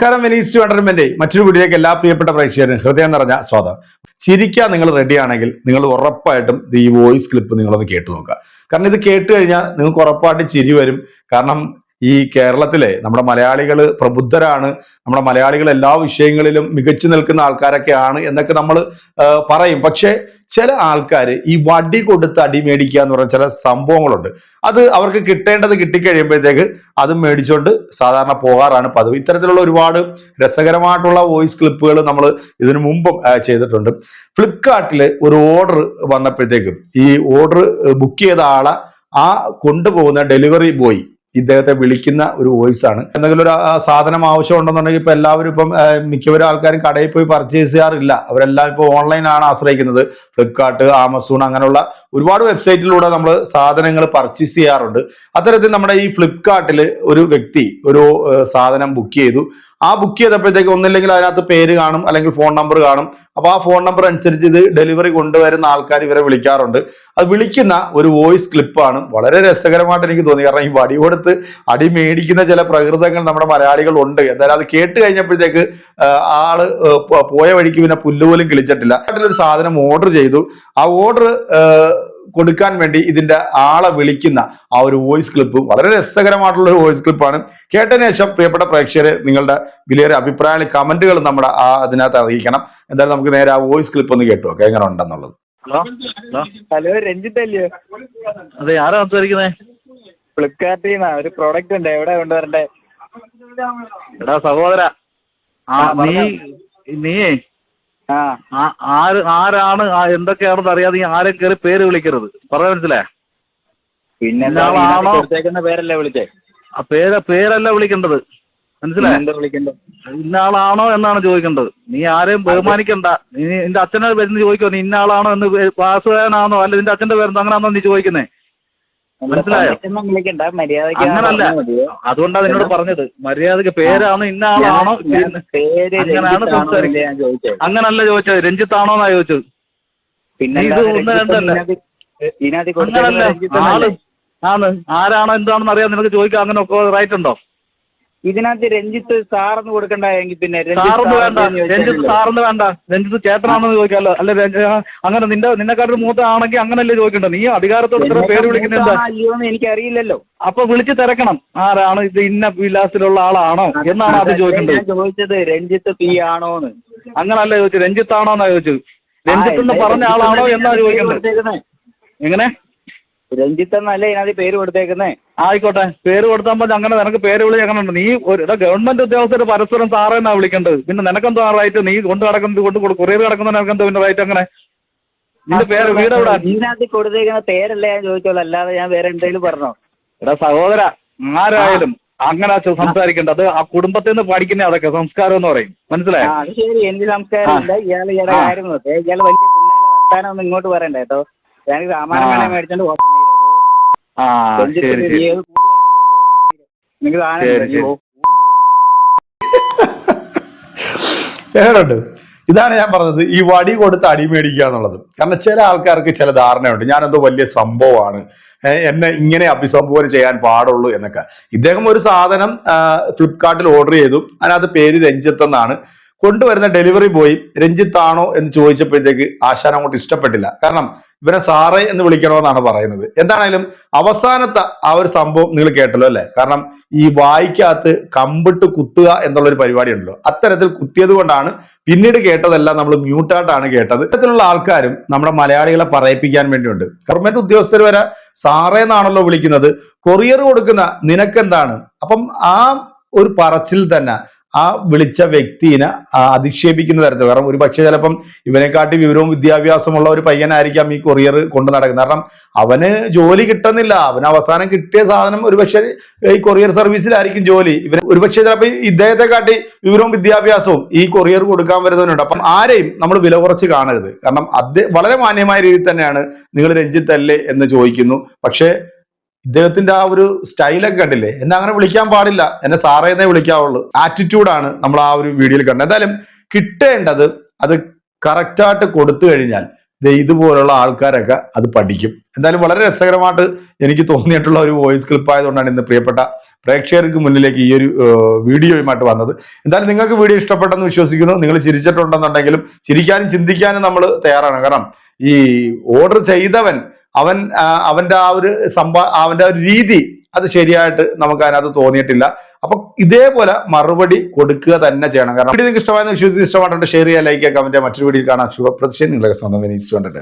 നമസ്കാരം Venice to entertainment മറ്റൊരു വീഡിയോയ്ക്ക് എല്ലാ പ്രിയപ്പെട്ട പ്രേക്ഷകരും ഹൃദയം നിറഞ്ഞ സ്വാഗതം. ചിരിക്കാൻ നിങ്ങൾ റെഡിയാണെങ്കിൽ നിങ്ങൾ ഉറപ്പായിട്ടും ഈ വോയിസ് ക്ലിപ്പ് നിങ്ങളൊന്ന് കേട്ടു നോക്കുക. കാരണം ഇത് കേട്ട് കഴിഞ്ഞാൽ നിങ്ങൾക്ക് ഉറപ്പായിട്ട് ചിരി വരും. കാരണം ഈ കേരളത്തിലെ നമ്മുടെ മലയാളികൾ പ്രബുദ്ധരാണ്. നമ്മുടെ മലയാളികൾ എല്ലാ വിഷയങ്ങളിലും മികച്ചു നിൽക്കുന്ന ആൾക്കാരൊക്കെയാണ് എന്നൊക്കെ നമ്മൾ പറയും. പക്ഷേ ചില ആൾക്കാർ ഈ വടി കൊടുത്ത് അടി മേടിക്കുക എന്ന് പറഞ്ഞ ചില സംഭവങ്ങളുണ്ട്. അത് അവർക്ക് കിട്ടേണ്ടത് കിട്ടിക്കഴിയുമ്പോഴത്തേക്ക് അത് മേടിച്ചുകൊണ്ട് സാധാരണ പോകാറാണ് പതിവ്. ഇത്തരത്തിലുള്ള ഒരുപാട് രസകരമായിട്ടുള്ള വോയിസ് ക്ലിപ്പുകൾ നമ്മൾ ഇതിനു മുമ്പും ചെയ്തിട്ടുണ്ട്. ഫ്ലിപ്കാർട്ടിൽ ഒരു ഓർഡർ വന്നപ്പോഴത്തേക്കും ഈ ഓർഡർ ബുക്ക് ചെയ്ത ആളെ. ആ കൊണ്ടുപോകുന്ന ഡെലിവറി ബോയ് ഇദ്ദേഹത്തെ വിളിക്കുന്ന ഒരു വോയിസ് ആണ് എന്തെങ്കിലും ഒരു സാധനം ആവശ്യമുണ്ടെന്നുണ്ടെങ്കിൽ ഇപ്പൊ എല്ലാവരും ഇപ്പം മിക്കവരും ആൾക്കാരും കടയിൽ പോയി പർച്ചേസ് ചെയ്യാറില്ല. അവരെല്ലാം ഇപ്പോൾ ഓൺലൈനാണ് ആശ്രയിക്കുന്നത്. ഫ്ലിപ്കാർട്ട് ആമസോൺ അങ്ങനെയുള്ള ഒരുപാട് വെബ്സൈറ്റിലൂടെ നമ്മൾ സാധനങ്ങൾ പർച്ചേസ് ചെയ്യാറുണ്ട്. അത്തരത്തിൽ നമ്മുടെ ഈ ഫ്ലിപ്കാർട്ടിൽ ഒരു വ്യക്തി ഒരു സാധനം ബുക്ക് ചെയ്തു. ആ ബുക്ക് ചെയ്തപ്പോഴത്തേക്ക് ഒന്നില്ലെങ്കിൽ അതിനകത്ത് പേര് കാണും അല്ലെങ്കിൽ ഫോൺ നമ്പർ കാണും. അപ്പൊ ആ ഫോൺ നമ്പർ അനുസരിച്ച് ഇത് ഡെലിവറി കൊണ്ടുവരുന്ന ആൾക്കാർ ഇവരെ വിളിക്കാറുണ്ട്. അത് വിളിക്കുന്ന ഒരു വോയിസ് ക്ലിപ്പാണ് വളരെ രസകരമായിട്ട് എനിക്ക് തോന്നി. കാരണം ഈ വടി കൊടുത്ത് അടി മേടിക്കുന്ന ചില പ്രകൃതങ്ങൾ നമ്മുടെ മലയാളികൾ ഉണ്ട്. എന്തായാലും അത് കേട്ട് കഴിഞ്ഞപ്പോഴത്തേക്ക് ആൾ പോയ വഴിക്ക് പിന്നെ പുല്ലുപോലും കിളിച്ചിട്ടില്ല. ഒരു സാധനം ഓർഡർ ചെയ്തു. ആ ഓർഡർ കൊടുക്കാൻ വേണ്ടി ഇതിന്റെ ആളെ വിളിക്കുന്ന ആ ഒരു വോയിസ് ക്ലിപ്പ് വളരെ രസകരമായിട്ടുള്ള ഒരു വോയിസ് ക്ലിപ്പാണ് കേട്ടതിന് ശേഷം പ്രിയപ്പെട്ട പ്രേക്ഷകരെ നിങ്ങളുടെ വിലയേറെ അഭിപ്രായങ്ങൾ കമന്റുകൾ നമ്മുടെ ആ അതിനകത്ത് അറിയിക്കണം. എന്തായാലും നമുക്ക് നേരെ ആ വോയിസ് ക്ലിപ്പ് ഒന്ന് കേട്ടു നോക്കാം. എങ്ങനെ ഉണ്ടെന്നുള്ളത് ഹലോ? ഹലോ? ഹലോ രഞ്ജിത്ത് അല്ലയോ? അതെ ആരാ സംസാരിക്കുന്നത് ഫ്ലിപ്കാർട്ടിൽ നിന്നാ ഒരു പ്രോഡക്റ്റ് ഉണ്ട്. എവിടെ കൊണ്ടുവരണ്ടേ എടാ സഹോദര. നീ. നീ ആ ആ- ആര് ആരാണ് ആ എന്തൊക്കെയാണെന്ന് അറിയാതെ നീ ആരെ കയറി പേര് വിളിക്കരുത്. പറ മനസ്സിലേ പിന്നെ ഇന്നാളാണോ? കൊടുത്തേക്കുന്ന പേരല്ലേ വിളിച്ചേ? ആ പേര് പേരല്ല വിളിക്കേണ്ടത്. മനസ്സിലായോ? വിളിക്കേണ്ടത്? വിളിക്കണ്ടേ ഇന്ന എന്നാണ് ചോദിക്കേണ്ടത്. നീ ആരെയും ബഹുമാനിക്കണ്ട. നീ നിന്റെ അച്ഛനെ വരുന്ന ചോദിക്കോ നീ ഇന്നാളാണോ എന്ന് വാസുദേവനാണോ? അല്ല നിന്റെ അച്ഛന്റെ പേര് അങ്ങനെയാണോ നീ ചോദിക്കുന്നേ? മനസ്സിലായോ? അങ്ങനല്ല? അതുകൊണ്ടാണ് നിന്നോട് പറഞ്ഞത്. മര്യാദയ്ക്ക് പേരാണ് ഇന്ന ആളാണോ അങ്ങനെയാണ് ചോദിച്ചത്. അങ്ങനല്ല ചോദിച്ചത്. രഞ്ജിത്താണോ എന്നാ ചോദിച്ചത്? പിന്നെ ഇത് ഒന്ന് രണ്ടല്ല. അങ്ങനല്ല. ആൾ ആണ്. ആരാണോ എന്താണെന്ന് അറിയാൻ നിനക്ക് ചോദിക്കാൻ അങ്ങനെ ഒക്കെ റൈറ്റ് ഉണ്ടോ? ഇതിനകത്ത് രഞ്ജിത്ത് സാറെന്ന് കൊടുക്കണ്ട എങ്കിൽ പിന്നെ സാറൊന്ന് വേണ്ട. രഞ്ജിത്ത് സാറൊന്നും സാറിന് വേണ്ട. രഞ്ജിത്ത് ചേട്ടനാണെന്ന് ചോദിക്കാമല്ലോ. അല്ല അങ്ങനെ നിന്റെ നിന്നെക്കാട്ടൊരു മൂത്ത ആണെങ്കിൽ അങ്ങനല്ലേ ചോദിക്കണ്ടോ? നീ അധികാരത്തോട് ഇത്ര പേര് വിളിക്കുന്നുണ്ട്. എനിക്കറിയില്ലല്ലോ. അപ്പൊ വിളിച്ച് തിരക്കണം. ആരാണ് ഇത് ഇന്ന വിലാസത്തിലുള്ള ആളാണോ? എന്നാണ് അത് ചോദിക്കേണ്ടത്. ചോദിച്ചത് രഞ്ജിത്ത് പി ആണോന്ന്. അങ്ങനല്ല ചോദിച്ചത്. രഞ്ജിത്താണോന്നാ ചോദിച്ചത്. രഞ്ജിത്ത് എന്ന് പറഞ്ഞ ആളാണോ എന്നാ ചോദിക്കേണ്ടത്? എങ്ങനെ? രഞ്ജിത്ത് എന്നല്ലേ ഇതിനകത്ത് പേര് കൊടുത്തേക്കുന്നേ? ആയിക്കോട്ടെ പേര് കൊടുത്താൽ മതി. അങ്ങനെ നിനക്ക് പേര് വിളി അങ്ങനെ ഉണ്ട് നീ ഒരു എടാ, ഗവൺമെന്റ് ഉദ്യോഗസ്ഥർ പരസ്പരം സാറേ വിളിക്കേണ്ടത്. പിന്നെ നിനക്കെന്തോ റൈറ്റ് നീ കൊണ്ട് നടക്കുന്നത് കൊണ്ട് കൊറിയർ കിടക്കുന്ന നിനക്കെന്തോ പിന്നെ റൈറ്റ് അങ്ങനെ? നിന്റെ പേര് വീട് എവിടെ? ഇതിനകത്ത് കൊടുത്തേക്കുന്ന പേരല്ലേ ഞാൻ ചോദിച്ചോളൂ. അല്ലാതെ ഞാൻ വേറെ എന്തെങ്കിലും പറഞ്ഞോ? എടാ സഹോദര ആരായാലും അങ്ങനെ സംസാരിക്കേണ്ട. അത് ആ കുടുംബത്തിൽ നിന്ന് പഠിക്കുന്ന അതൊക്കെ സംസ്കാരം എന്ന് പറയും. മനസ്സിലായി? ശരി. എന്ത് സംസ്കാരം? ഇല്ല ഇയാൾ ഇയാളെ ആ. കാര്യം? ഇയാൾ വലിയ വർത്താനം ഒന്നും ഇങ്ങോട്ട് പറയണ്ട കേട്ടോ. ഞാൻ സാമാനം ആ. വേണേ മേടിച്ചോണ്ട് പോകാൻ ആ ശരി ശരി. ഇതാണ് ഞാൻ പറഞ്ഞത്. ഈ വടി കൊടുത്ത് അടി മേടിക്കുക എന്നുള്ളത്. കാരണം ചില ആൾക്കാർക്ക് ചില ധാരണയുണ്ട്. ഞാനെന്തോ വലിയ സംഭവമാണ്. എന്നെ ഇങ്ങനെ അഭിസംബോധന ചെയ്യാൻ പാടുള്ളൂ എന്നൊക്കെ. ഇദ്ദേഹം ഒരു സാധനം ഫ്ലിപ്കാർട്ടിൽ ഓർഡർ ചെയ്തു. അതിനകത്ത് പേര് രഞ്ജിത്ത് എന്നാണ്. കൊണ്ടുവരുന്ന ഡെലിവറി ബോയ് രഞ്ജിത്താണോ എന്ന് ചോദിച്ചപ്പോഴത്തേക്ക് ആശാൻ അങ്ങോട്ട് ഇഷ്ടപ്പെട്ടില്ല. കാരണം ഇവനെ സാറേ എന്ന് വിളിക്കണമെന്നാണ് പറയുന്നത്. എന്താണേലും അവസാനത്തെ ആ ഒരു സംഭവം നിങ്ങൾ കേട്ടല്ലോ അല്ലെ? കാരണം ഈ വായിക്കകത്ത് കമ്പിട്ട് കുത്തുക എന്നുള്ള ഒരു പരിപാടി ഉണ്ടല്ലോ. അത്തരത്തിൽ കുത്തിയത് കൊണ്ടാണ് പിന്നീട് കേട്ടതെല്ലാം നമ്മൾ മ്യൂട്ടായിട്ടാണ് കേട്ടത്. ഇത്തരത്തിലുള്ള ആൾക്കാരും നമ്മുടെ മലയാളികളെ പറയിപ്പിക്കാൻ വേണ്ടിയുണ്ട്. ഗവൺമെന്റ് ഉദ്യോഗസ്ഥർ വരെ സാറേ എന്നാണല്ലോ വിളിക്കുന്നത്. കൊറിയർ കൊടുക്കുന്ന നിനക്കെന്താണ്? അപ്പം ആ ഒരു പറച്ചിൽ തന്നെ ആ വിളിച്ച വ്യക്തിനെ അധിക്ഷേപിക്കുന്ന തരത്തിൽ. കാരണം ഒരു പക്ഷേ ചിലപ്പം ഇവനെക്കാട്ടി വിവരവും വിദ്യാഭ്യാസമുള്ള ഒരു പയ്യനായിരിക്കാം ഈ കൊറിയർ കൊണ്ടു നടക്കുന്നത്. കാരണം അവന് ജോലി കിട്ടുന്നില്ല. അവന് അവസാനം കിട്ടിയ സാധനം ഒരുപക്ഷെ ഈ കൊറിയർ സർവീസിലായിരിക്കും ജോലി. ഇവന് ഒരുപക്ഷെ ചിലപ്പോൾ ഇദ്ദേഹത്തെ കാട്ടി വിവരവും വിദ്യാഭ്യാസവും ഈ കൊറിയർ കൊടുക്കാൻ വരുന്നവനുണ്ട്. അപ്പം ആരെയും നമ്മൾ വില കുറച്ച് കാണരുത്. കാരണം അദ്ദേഹം വളരെ മാന്യമായ രീതിയിൽ തന്നെയാണ് നിങ്ങൾ രഞ്ജിത്തല്ലേ എന്ന് ചോദിക്കുന്നു. പക്ഷേ ഇദ്ദേഹത്തിന്റെ ആ ഒരു സ്റ്റൈലൊക്കെ കണ്ടില്ലേ? എന്നെ അങ്ങനെ വിളിക്കാൻ പാടില്ല. എന്നെ സാറേ എന്നേ വിളിക്കാവുള്ളൂ. ആറ്റിറ്റ്യൂഡാണ് നമ്മൾ ആ ഒരു വീഡിയോയിൽ കണ്ടത്. എന്തായാലും കിട്ടേണ്ടത് അത് കറക്റ്റായിട്ട് കൊടുത്തു കഴിഞ്ഞാൽ ഇതുപോലുള്ള ആൾക്കാരൊക്കെ അത് പഠിക്കും. എന്തായാലും വളരെ രസകരമായിട്ട് എനിക്ക് തോന്നിയിട്ടുള്ള ഒരു വോയിസ് ക്ലിപ്പ് ആയതുകൊണ്ടാണ് ഇന്ന് പ്രിയപ്പെട്ട പ്രേക്ഷകർക്ക് മുന്നിലേക്ക് ഈ ഒരു വീഡിയോയുമായിട്ട് വന്നത്. എന്തായാലും നിങ്ങൾക്ക് വീഡിയോ ഇഷ്ടപ്പെട്ടെന്ന് വിശ്വസിക്കുന്നു. നിങ്ങൾ ചിരിച്ചിട്ടുണ്ടെന്നുണ്ടെങ്കിലും ചിരിക്കാനും ചിന്തിക്കാനും നമ്മൾ തയ്യാറാണ്. കാരണം ഈ ഓർഡർ ചെയ്തവൻ അവൻ അവന്റെ ആ ഒരു സംഭാ അവന്റെ ഒരു രീതി അത് ശരിയായിട്ട് നമുക്ക് അതിനകത്ത് തോന്നിയിട്ടില്ല. അപ്പൊ ഇതേപോലെ മറുപടി കൊടുക്കുക തന്നെ ചെയ്യണം. കാരണം വീഡിയോ നിങ്ങൾക്ക് ഇഷ്ടമായെന്ന് വിശ്വസിച്ച് ഇഷ്ടമായിട്ടുണ്ട് ഷെയർ ചെയ്യുക ലൈക്ക് ചെയ്യുക കമന്റ് മറ്റൊരു വീഡിയോ കാണാൻ ശുഭപ്രതിഷേധം നിങ്ങളുടെ സ്വന്തം വിനീസ് കണ്ടിട്ട്